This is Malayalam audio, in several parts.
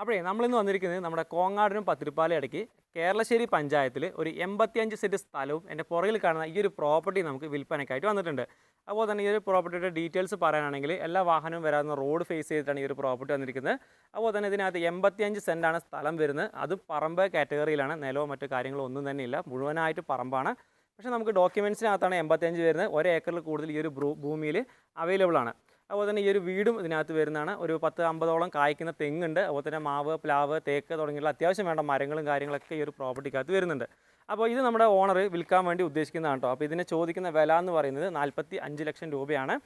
അപ്പോഴേ നമ്മളിന്ന് വന്നിരിക്കുന്നത് നമ്മുടെ കോങ്ങാടിനും പത്തിരിപ്പാലും ഇടയ്ക്ക് കേരളശ്ശേരി പഞ്ചായത്തിൽ ഒരു എൺപത്തിയഞ്ച് സെന്റ് സ്ഥലവും എന്റെ പുറകിൽ കാണുന്ന ഈ ഒരു പ്രോപ്പർട്ടി നമുക്ക് വിൽപ്പനയ്ക്കായിട്ട് വന്നിട്ടുണ്ട്. അപ്പോൾ തന്നെ ഈ ഒരു പ്രോപ്പർട്ടിയുടെ ഡീറ്റെയിൽസ് പറയാനാണെങ്കിൽ എല്ലാ വാഹനവും വരാവുന്ന റോഡ് ഫേസ് ചെയ്തിട്ടാണ് ഈ ഒരു പ്രോപ്പർട്ടി വന്നിരിക്കുന്നത്. അപ്പോൾ തന്നെ ഇതിനകത്ത് എൺപത്തിയഞ്ച് സെന്റാണ് സ്ഥലം വരുന്നത്. അത് പറമ്പ് കാറ്റഗറിയിലാണ്. നിലവും മറ്റു കാര്യങ്ങളോ ഒന്നും തന്നെ ഇല്ല. മുഴുവനായിട്ട് പറമ്പാണ്. പക്ഷേ നമുക്ക് ഡോക്യുമെൻസിനകത്താണ് എൺപത്തിയഞ്ച് വരുന്നത്. ഒരു ഏക്കറിൽ കൂടുതൽ ഈ ഒരു ഭൂമിയിൽ അവൈലബിൾ ആണ്. അതുപോലെ തന്നെ ഈ ഒരു വീടും ഇതിനകത്ത് വരുന്നതാണ്. ഒരു പത്ത് അമ്പതോളം കായ്ക്കുന്ന തെങ്ങുണ്ട്. അതുപോലെ തന്നെ മാവ് പ്ലാവ് തേക്ക് തുടങ്ങിയുള്ള അത്യാവശ്യം വേണ്ട മരങ്ങളും കാര്യങ്ങളൊക്കെ ഈ ഒരു പ്രോപ്പർട്ടിക്കകത്ത് വരുന്നുണ്ട്. അപ്പോൾ ഇത് നമ്മുടെ ഓണർ വിൽക്കാൻ വേണ്ടി ഉദ്ദേശിക്കുന്നതാണ് കേട്ടോ. അപ്പോൾ ഇതിനെ ചോദിക്കുന്ന വില എന്ന് പറയുന്നത് നാൽപ്പത്തി ലക്ഷം രൂപയാണ്.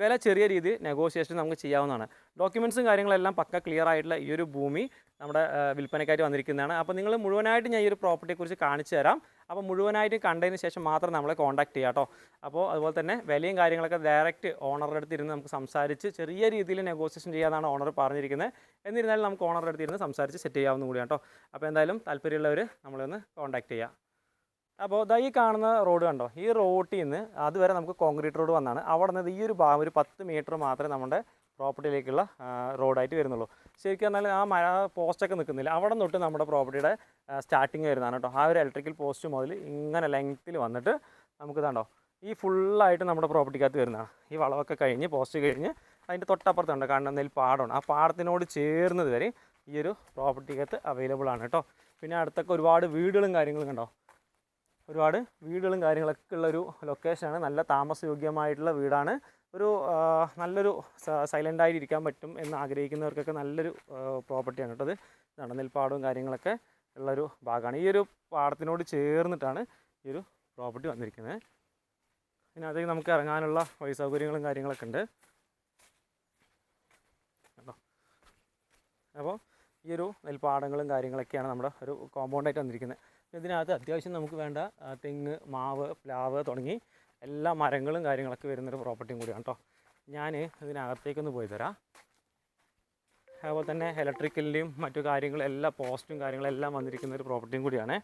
വില ചെറിയ രീതിയിൽ നെഗോഷിയേഷൻ നമുക്ക് ചെയ്യാവുന്നതാണ്. ഡോക്യുമെൻസും കാര്യങ്ങളെല്ലാം പക്ക ക്ലിയർ ആയിട്ടുള്ള ഈ ഒരു ഭൂമി നമ്മുടെ വിൽപ്പനക്കായിട്ട് വന്നിരിക്കുന്നതാണ്. അപ്പോൾ നിങ്ങൾ മുഴുവനായിട്ട് ഞാൻ ഈ ഒരു പ്രോപ്പർട്ടിയെക്കുറിച്ച് കാണിച്ചു തരാം. അപ്പോൾ മുഴുവനായിട്ട് കണ്ടതിന് ശേഷം മാത്രം നമ്മളെ കോൺടാക്ട് ചെയ്യാം കേട്ടോ. അപ്പോൾ അതുപോലെ തന്നെ വിലയും കാര്യങ്ങളൊക്കെ ഡയറക്റ്റ് ഓണറുടെ അടുത്ത് ഇരുന്ന് നമുക്ക് സംസാരിച്ച് ചെറിയ രീതിയിൽ നെഗോസിയേഷൻ ചെയ്യാനാണ് ഓണർ പറഞ്ഞിരിക്കുന്നത് എന്നിരുന്നാലും നമുക്ക് ഓണറുടെ അടുത്ത് ഇരുന്ന് സംസാരിച്ച് സെറ്റ് ചെയ്യാവുന്ന കൂടിയാണ് കേട്ടോ. അപ്പോൾ എന്തായാലും താല്പര്യമുള്ളവർ നമ്മളൊന്ന് കോൺടാക്ട് ചെയ്യാം. അപ്പോൾ ദാ ഈ കാണുന്ന റോഡ് കണ്ടോ? ഈ റോട്ടിൽ നിന്ന് അതുവരെ നമുക്ക് കോൺക്രീറ്റ് റോഡ് വന്നാണ്. അവിടെ നിന്ന് ഈ ഒരു ഭാഗം ഒരു പത്ത് മീറ്റർ മാത്രമേ നമ്മുടെ പ്രോപ്പർട്ടിയിലേക്കുള്ള റോഡായിട്ട് വരുന്നുള്ളൂ. ശരിക്കും പറഞ്ഞാൽ ആ മഴ പോസ്റ്റൊക്കെ നിൽക്കുന്നില്ല അവിടെ തൊട്ട് നമ്മുടെ പ്രോപ്പർട്ടിയുടെ സ്റ്റാർട്ടിങ് വരുന്നതാണ് കേട്ടോ. ആ ഒരു ഇലക്ട്രിക്കൽ പോസ്റ്റ് മുതൽ ഇങ്ങനെ ലെങ്ത്തിൽ വന്നിട്ട് നമുക്ക് ഇതാണ്ടോ ഈ ഫുള്ളായിട്ട് നമ്മുടെ പ്രോപ്പർട്ടിക്കകത്ത് വരുന്നതാണ്. ഈ വളവൊക്കെ കഴിഞ്ഞ് പോസ്റ്റ് കഴിഞ്ഞ് അതിന്റെ തൊട്ടപ്പുറത്തുണ്ട് കാണുന്ന നെൽ പാടമാണ്. ആ പാടത്തിനോട് ചേർന്നത് വരെ ഈ ഒരു പ്രോപ്പർട്ടിക്കകത്ത് അവൈലബിൾ ആണ് കേട്ടോ. പിന്നെ അടുത്തൊക്കെ ഒരുപാട് വീടുകളും കാര്യങ്ങളും കണ്ടോ? ഒരുപാട് വീടുകളും കാര്യങ്ങളൊക്കെ ഉള്ളൊരു ലൊക്കേഷനാണ് നല്ല താമസയോഗ്യമായിട്ടുള്ള വീടാണ്. ഒരു നല്ലൊരു സൈലന്റ് ആയിട്ട് ഇരിക്കാൻ പറ്റും എന്ന് ആഗ്രഹിക്കുന്നവർക്കൊക്കെ നല്ലൊരു പ്രോപ്പർട്ടിയാണ് കേട്ടത് ഇതാണ് കാര്യങ്ങളൊക്കെ ഉള്ളൊരു ഭാഗമാണ്. ഈ ഒരു പാടത്തിനോട് ചേർന്നിട്ടാണ് ഈ ഒരു പ്രോപ്പർട്ടി വന്നിരിക്കുന്നത്. ഇതിനകത്തേക്ക് നമുക്ക് ഇറങ്ങാനുള്ള വഴി സൗകര്യങ്ങളും കാര്യങ്ങളൊക്കെ ഉണ്ട്. കേട്ടോ അപ്പോൾ ഈ ഒരു നെൽപ്പാടങ്ങളും കാര്യങ്ങളൊക്കെയാണ് നമ്മുടെ ഒരു കോമ്പൗണ്ടായിട്ട് വന്നിരിക്കുന്നത്. ഇതിനകത്ത് അത്യാവശ്യം നമുക്ക് വേണ്ട തെങ്ങ് മാവ് പ്ലാവ് തുടങ്ങി എല്ലാ മരങ്ങളും കാര്യങ്ങളൊക്കെ വരുന്നൊരു പ്രോപ്പർട്ടിയും കൂടിയാണ് കേട്ടോ ഞാൻ ഇതിനകത്തേക്കൊന്ന് പോയി തരാം. അതുപോലെ തന്നെ ഇലക്ട്രിക്കലിന്റെയും മറ്റു കാര്യങ്ങളും എല്ലാ പോസ്റ്റും കാര്യങ്ങളും എല്ലാം വന്നിരിക്കുന്ന ഒരു പ്രോപ്പർട്ടിയും കൂടിയാണ്.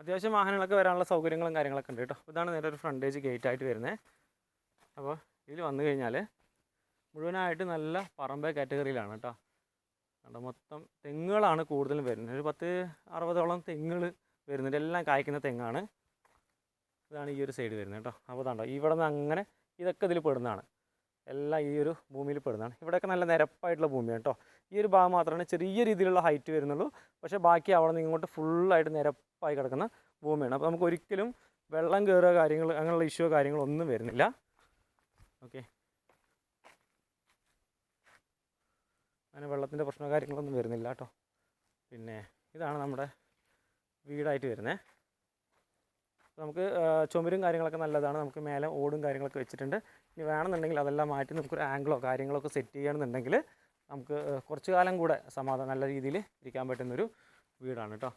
അത്യാവശ്യം വാഹനങ്ങളൊക്കെ വരാനുള്ള സൗകര്യങ്ങളും കാര്യങ്ങളൊക്കെ ഉണ്ട് കേട്ടോ ഇതാണ് നേരെ ഒരു ഫ്രണ്ടേജ് ഗേറ്റ് ആയിട്ട് വരുന്നത് അപ്പോൾ ഇതിൽ വന്നു കഴിഞ്ഞാൽ മുഴുവനായിട്ട് നല്ല പറമ്പ് കാറ്റഗറിയിലാണ് കേട്ടോ. കണ്ടോ മൊത്തം തെങ്ങുകളാണ് കൂടുതലും വരുന്നത്. ഒരു പത്ത് അറുപതോളം തെങ്ങുകൾ വരുന്നുണ്ട്. എല്ലാം കായ്ക്കുന്ന തെങ്ങാണ്. ഇതാണ് ഈ ഒരു സൈഡ് വരുന്നത് കേട്ടോ. അപ്പോൾ ഇതാണ്ടോ ഇവിടെ നിന്ന് അങ്ങനെ ഇതൊക്കെ ഇതിൽ പെടുന്നതാണ്. എല്ലാം ഈ ഒരു ഭൂമിയിൽ പെടുന്നതാണ്. ഇവിടെയൊക്കെ നല്ല നിരപ്പായിട്ടുള്ള ഭൂമിയാണ് കേട്ടോ. ഈ ഒരു ഭാഗം മാത്രമാണ് ചെറിയ രീതിയിലുള്ള ഹൈറ്റ് വരുന്നുള്ളൂ. പക്ഷേ ബാക്കി അവിടെ നിന്ന് ഇങ്ങോട്ട് ഫുള്ളായിട്ട് നിരപ്പായി കിടക്കുന്ന ഭൂമിയാണ്. അപ്പോൾ നമുക്ക് ഒരിക്കലും വെള്ളം കയറുക കാര്യങ്ങൾ അങ്ങനെയുള്ള ഇഷ്യൂ കാര്യങ്ങളൊന്നും വരുന്നില്ല. ഓക്കെ അങ്ങനെ വെള്ളത്തിന്റെ പ്രശ്നമോ കാര്യങ്ങളൊന്നും വരുന്നില്ല കേട്ടോ. പിന്നെ ഇതാണ് നമ്മുടെ വീടായിട്ട് വരുന്നത് നമുക്ക് ചുമരും കാര്യങ്ങളൊക്കെ നല്ലതാണ്. നമുക്ക് മേലെ ഓടും കാര്യങ്ങളൊക്കെ വെച്ചിട്ടുണ്ട്. ഇനി വേണമെന്നുണ്ടെങ്കിൽ അതെല്ലാം മാറ്റി നമുക്കൊരു ആംഗിളോ കാര്യങ്ങളോ ഒക്കെ സെറ്റ് ചെയ്യണമെന്നുണ്ടെങ്കിൽ നമുക്ക് കുറച്ച് കാലം കൂടെ സമാധാനം നല്ല രീതിയിൽ ഇരിക്കാൻ പറ്റുന്നൊരു വീടാണ് കേട്ടോ.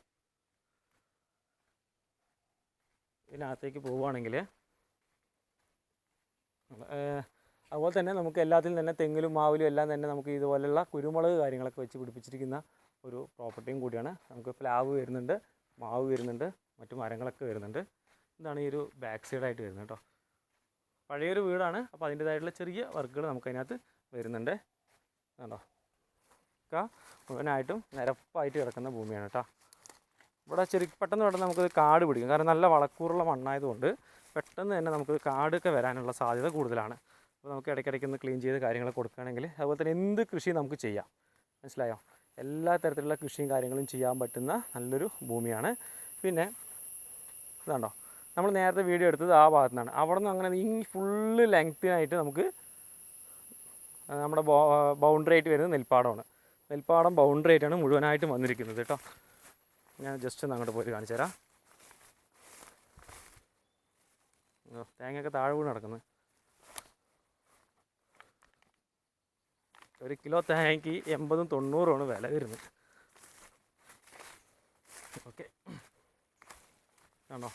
ഇതിനകത്തേക്ക് പോവുകയാണെങ്കിൽ അതുപോലെ തന്നെ നമുക്ക് എല്ലാത്തിലും തന്നെ തെങ്ങിലും മാവിലും എല്ലാം തന്നെ നമുക്ക് ഇതുപോലെയുള്ള കുരുമുളക് കാര്യങ്ങളൊക്കെ വെച്ച് പിടിപ്പിച്ചിരിക്കുന്ന ഒരു പ്രോപ്പർട്ടിയും കൂടിയാണ്. നമുക്ക് പ്ലാവ് വരുന്നുണ്ട് മാവ് വരുന്നുണ്ട് മറ്റു മരങ്ങളൊക്കെ വരുന്നുണ്ട്. ഇതാണ് ഈ ഒരു ബാക്ക് സൈഡായിട്ട് വരുന്നത് കേട്ടോ. പഴയൊരു വീടാണ്. അപ്പോൾ അതിന്റേതായിട്ടുള്ള ചെറിയ വർക്കുകൾ നമുക്ക് അതിനകത്ത് വരുന്നുണ്ട്. കണ്ടോ മുഴുവനായിട്ടും നിരപ്പായിട്ട് കിടക്കുന്ന ഭൂമിയാണ് കേട്ടോ. ഇവിടെ ചെറിയ പെട്ടെന്ന് പെട്ടെന്ന് നമുക്കിത് കാട് പിടിക്കും. കാരണം നല്ല വളക്കൂറുള്ള മണ്ണായതുകൊണ്ട് പെട്ടെന്ന് തന്നെ നമുക്ക് കാടൊക്കെ വരാനുള്ള സാധ്യത കൂടുതലാണ്. അപ്പോൾ നമുക്ക് ഇടയ്ക്കിടയ്ക്ക് ഒന്ന് ക്ലീൻ ചെയ്ത് കാര്യങ്ങൾ കൊടുക്കുകയാണെങ്കിൽ അതുപോലെ തന്നെ എന്ത് കൃഷി നമുക്ക് ചെയ്യാം. മനസ്സിലായോ? എല്ലാ തരത്തിലുള്ള കൃഷിയും കാര്യങ്ങളും ചെയ്യാൻ പറ്റുന്ന നല്ലൊരു ഭൂമിയാണ്. പിന്നെ ഇതാണ്ടോ നമ്മൾ നേരത്തെ വീഡിയോ എടുത്തത് ആ ഭാഗത്തു നിന്നാണ് അവിടെ നിന്ന് അങ്ങനെ ഈ ഫുള്ള് ലെങ്ത്തിനായിട്ട് നമുക്ക് നമ്മുടെ ബൗണ്ടറി ആയിട്ട് വരുന്നത് നെൽപ്പാടമാണ്. നെൽപ്പാടം ബൗണ്ടറി ആയിട്ടാണ് മുഴുവനായിട്ടും വന്നിരിക്കുന്നത് കേട്ടോ. ഞാൻ ജസ്റ്റ് ഒന്ന് അങ്ങോട്ട് പോയി കാണിച്ചു തരാം. തേങ്ങയൊക്കെ താഴെ വീണ് നടക്കുന്നത് ഒരു കിലോ തേങ്ങയ്ക്ക് എൺപതും തൊണ്ണൂറുമാണ് വില വരുന്നത്. ഓക്കെ. ആണോ?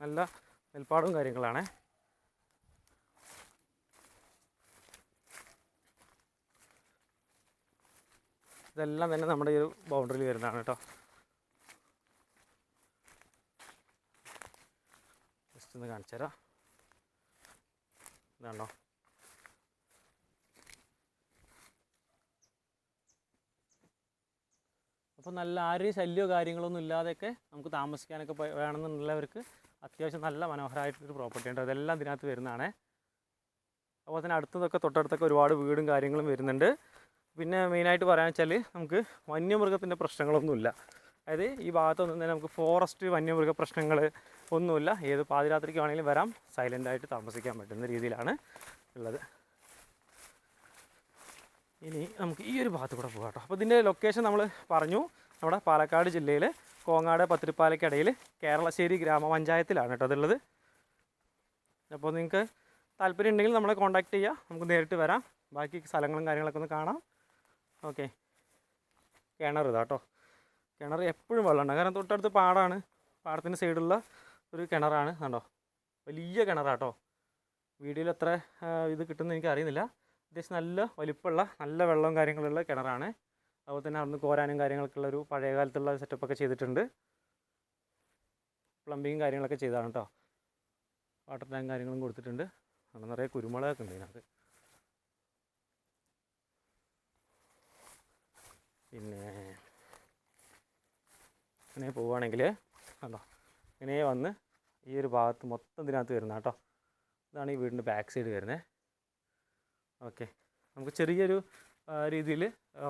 നല്ല നെൽപ്പാടും കാര്യങ്ങളാണ്. ഇതെല്ലാം തന്നെ നമ്മുടെ ഈ ഒരു ബൗണ്ടറിയിൽ വരുന്നതാണ് കേട്ടോ. ജസ്റ്റ് ഒന്ന് കാണിച്ചു തരാം ഇതാണോ? അപ്പോൾ നല്ല ആരെയും ശല്യമോ കാര്യങ്ങളൊന്നും ഇല്ലാതെയൊക്കെ നമുക്ക് താമസിക്കാനൊക്കെ വേണമെന്നുള്ളവർക്ക് അത്യാവശ്യം നല്ല മനോഹരമായിട്ടൊരു പ്രോപ്പർട്ടി ഉണ്ട്. അതെല്ലാം ഇതിനകത്ത് വരുന്നതാണ്. അതുപോലെ തന്നെ അടുത്തതൊക്കെ തൊട്ടടുത്തൊക്കെ ഒരുപാട് വീടും കാര്യങ്ങളും വരുന്നുണ്ട്. പിന്നെ മെയിനായിട്ട് പറയാൻ വെച്ചാൽ നമുക്ക് വന്യമൃഗത്തിന്റെ പ്രശ്നങ്ങളൊന്നുമില്ല. അതായത് ഈ ഭാഗത്തൊന്നും തന്നെ നമുക്ക് ഫോറസ്റ്റ് വന്യമൃഗ പ്രശ്നങ്ങൾ ഒന്നുമില്ല. ഏത് പാതിരാത്രിക്ക് വേണമെങ്കിലും വരാം സൈലന്റായിട്ട് താമസിക്കാൻ പറ്റുന്ന രീതിയിലാണ് ഉള്ളത്. ഇനി നമുക്ക് ഈ ഒരു ഭാഗത്ത് കൂടെ പോകാം കേട്ടോ. അപ്പോൾ ഇതിന്റെ ലൊക്കേഷൻ നമ്മൾ പറഞ്ഞു. നമ്മുടെ പാലക്കാട് ജില്ലയിൽ കോങ്ങാട് പത്തിരിപ്പാലയ്ക്കിടയിൽ കേരളശ്ശേരി ഗ്രാമപഞ്ചായത്തിലാണ് കേട്ടോ അതുള്ളത് അപ്പോൾ നിങ്ങൾക്ക് താല്പര്യം ഉണ്ടെങ്കിൽ നമ്മളെ കോൺടാക്റ്റ് ചെയ്യുക നമുക്ക് നേരിട്ട് വരാം. ബാക്കി സ്ഥലങ്ങളും കാര്യങ്ങളൊക്കെ ഒന്ന് കാണാം. ഓക്കെ. കിണർ ഇതാ കേട്ടോ. കിണർ എപ്പോഴും വെള്ളമുണ്ട് കാരണം തൊട്ടടുത്ത് പാടാണ്. പാടത്തിന്റെ സൈഡിലുള്ള ഒരു കിണറാണ്. കണ്ടോ? വലിയ കിണറാട്ടോ വീഡിയോയിൽ എത്ര ഇത് കിട്ടുമെന്ന് എനിക്ക് അറിയുന്നില്ല അത്യാവശ്യം നല്ല വലിപ്പമുള്ള നല്ല വെള്ളവും കാര്യങ്ങളുള്ള കിണറാണ്. അതുപോലെ തന്നെ അവിടുന്ന് കോരാനും കാര്യങ്ങളൊക്കെ ഒരു പഴയ കാലത്തുള്ള സെറ്റപ്പൊക്കെ ചെയ്തിട്ടുണ്ട്. പ്ലംബിങ്ങും കാര്യങ്ങളൊക്കെ ചെയ്തതാണ് കേട്ടോ വാട്ടർ ടാങ്ക് കാര്യങ്ങളും കൊടുത്തിട്ടുണ്ട്. അവിടെ നിറയെ കുരുമുളകൊക്കെ ഉണ്ട് ഇതിനകത്ത്. പിന്നെ ഇങ്ങനെ പോവുകയാണെങ്കിൽ കണ്ടോ? ഇങ്ങനെ വന്ന് ഈ ഒരു ഭാഗത്ത് മൊത്തം ഇതിനകത്ത് വരുന്ന കേട്ടോ ഇതാണ് ഈ വീടിന്റെ ബാക്ക് സൈഡ് വരുന്നത് ഓക്കെ. നമുക്ക് ചെറിയൊരു രീതിയിൽ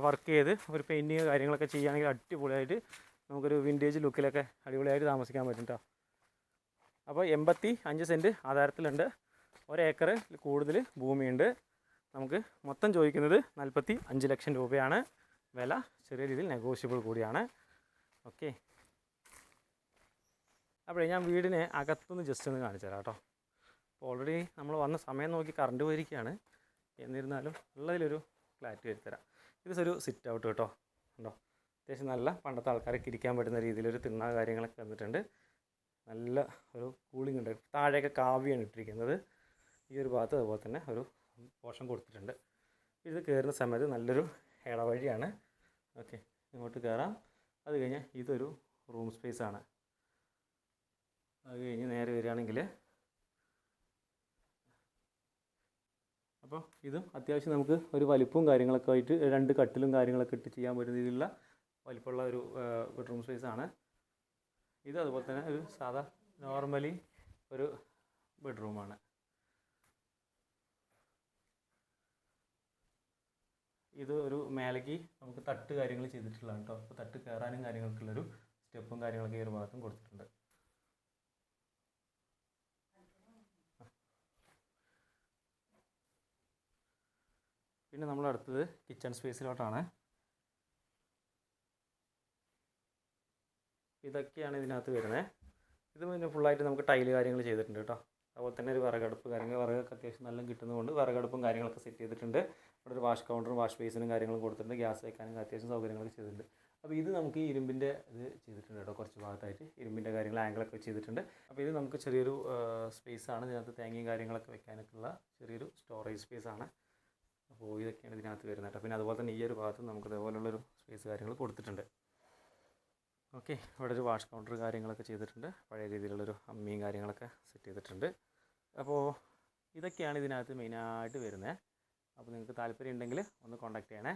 വർക്ക് ചെയ്ത് ഒരു പെയിന്റിങ് കാര്യങ്ങളൊക്കെ ചെയ്യുകയാണെങ്കിൽ അടിപൊളിയായിട്ട് നമുക്കൊരു വിന്റേജ് ലുക്കിലൊക്കെ അടിപൊളിയായിട്ട് താമസിക്കാൻ പറ്റും കേട്ടോ അപ്പോൾ എൺപത്തി അഞ്ച് സെന്റ് ആധാരത്തിലുണ്ട്. ഒരേക്കർ കൂടുതൽ ഭൂമിയുണ്ട്. നമുക്ക് മൊത്തം ചോദിക്കുന്നത് നാൽപ്പത്തി അഞ്ച് ലക്ഷം രൂപയാണ്. വില ചെറിയ രീതിയിൽ നെഗോഷ്യബിൾ കൂടിയാണ്. ഓക്കെ. അപ്പോഴേ ഞാൻ വീടിനെ അകത്തുനിന്ന് ജസ്റ്റ് ഒന്ന് കാണിച്ചു തരാം കേട്ടോ ഓൾറെഡി നമ്മൾ വന്ന സമയം നോക്കി കറണ്ട് പോയിരിക്കുകയാണ്. എന്നിരുന്നാലും ഉള്ളതിലൊരു ക്ലാരിറ്റി വരുത്തരാം. ഒരു സിറ്റ് ഔട്ട് കേട്ടോ. ഉണ്ടോ അത്യാവശ്യം നല്ല പണ്ടത്തെ ആൾക്കാരൊക്കെ ഇരിക്കാൻ പറ്റുന്ന രീതിയിലൊരു തിണ്ണ കാര്യങ്ങളൊക്കെ വന്നിട്ടുണ്ട്. നല്ല ഒരു കൂളിംഗ് ഉണ്ട്. താഴെയൊക്കെ കാവ്യാണ് ഇട്ടിരിക്കുന്നത്. ഈ ഒരു ഭാഗത്ത് അതുപോലെ തന്നെ ഒരു പോഷൻ കൊടുത്തിട്ടുണ്ട്. ഇത് കയറുന്ന സമയത്ത് നല്ലൊരു ഇടവഴിയാണ്. ഓക്കെ ഇങ്ങോട്ട് കയറാം അത് കഴിഞ്ഞാൽ ഇതൊരു റൂം സ്പേസ് ആണ്. അത് കഴിഞ്ഞ് നേരെ വരികയാണെങ്കിൽ അപ്പോൾ ഇതും അത്യാവശ്യം നമുക്ക് ഒരു വലിപ്പവും കാര്യങ്ങളൊക്കെ ആയിട്ട് രണ്ട് കട്ടിലും കാര്യങ്ങളൊക്കെ ഇട്ട് ചെയ്യാൻ പറ്റുന്ന രീതിയിലുള്ള വലിപ്പമുള്ള ഒരു ബെഡ്റൂം സ്പേസ് ആണ്. ഇത് അതുപോലെ തന്നെ ഒരു സാധാ നോർമലി ഒരു ബെഡ്റൂമാണ് ഇത് ഒരു മേലേക്ക് നമുക്ക് തട്ട് കാര്യങ്ങൾ ചെയ്തിട്ടുള്ളതാണ് കേട്ടോ. അപ്പോൾ തട്ട് കയറാനും കാര്യങ്ങൾക്കുള്ളൊരു സ്റ്റെപ്പും കാര്യങ്ങളൊക്കെ ഈ ഒരു ഭാഗത്തും കൊടുത്തിട്ടുണ്ട്. പിന്നെ നമ്മൾ അടുത്തത് കിച്ചൺ സ്പേസിലോട്ടാണ് ഇതൊക്കെയാണ് ഇതിനകത്ത് വരുന്നത്. ഇത് പിന്നെ ഫുള്ളായിട്ട് നമുക്ക് ടൈൽ കാര്യങ്ങൾ ചെയ്തിട്ടുണ്ട് കേട്ടോ. അതുപോലെ തന്നെ ഒരു വിറകടുപ്പ് കാര്യങ്ങൾ വിറകൊക്കെ അത്യാവശ്യം നല്ല കിട്ടുന്നതുകൊണ്ട് വിറകടുപ്പും കാര്യങ്ങളൊക്കെ സെറ്റ് ചെയ്തിട്ടുണ്ട്. ഇവിടെ ഒരു വാഷ് കൗണ്ടറും വാഷ് ബേസിനും കാര്യങ്ങളും കൊടുത്തിട്ടുണ്ട്. ഗ്യാസ് വയ്ക്കാനും അത്യാവശ്യം സൗകര്യങ്ങളൊക്കെ ചെയ്തിട്ടുണ്ട്. അപ്പോൾ ഇത് നമുക്ക് ഈ ഇരുമ്പിന്റെ ഇത് ചെയ്തിട്ടുണ്ട് കേട്ടോ കുറച്ച് ഭാഗത്തായിട്ട്. ഇരുമ്പിന്റെ കാര്യങ്ങൾ ആംഗിളൊക്കെ ചെയ്തിട്ടുണ്ട്. അപ്പോൾ ഇത് നമുക്ക് ചെറിയൊരു സ്പേസ് ആണ്. ഇതിനകത്ത് തേങ്ങയും കാര്യങ്ങളൊക്കെ വെക്കാനൊക്കെയുള്ള ചെറിയൊരു സ്റ്റോറേജ് സ്പേസ് ആണ്. അപ്പോൾ ഇതൊക്കെയാണ് ഇതിനകത്ത് വരുന്നത്. കേട്ടോ പിന്നെ അതുപോലെ തന്നെ ഈ ഒരു ഭാഗത്ത് നമുക്ക് ഇതേപോലുള്ളൊരു സ്പേസ് കാര്യങ്ങൾ കൊടുത്തിട്ടുണ്ട്. ഓക്കെ ഇവിടെ ഒരു വാഷ് കൗണ്ടർ കാര്യങ്ങളൊക്കെ ചെയ്തിട്ടുണ്ട്. പഴയ രീതിയിലുള്ളൊരു അമ്മിയും കാര്യങ്ങളൊക്കെ സെറ്റ് ചെയ്തിട്ടുണ്ട്. അപ്പോൾ ഇതൊക്കെയാണ് ഇതിനകത്ത് മെയിനായിട്ട് വരുന്നത്. അപ്പോൾ നിങ്ങൾക്ക് താല്പര്യം ഉണ്ടെങ്കിൽ ഒന്ന് കോൺടാക്ട് ചെയ്യണേ.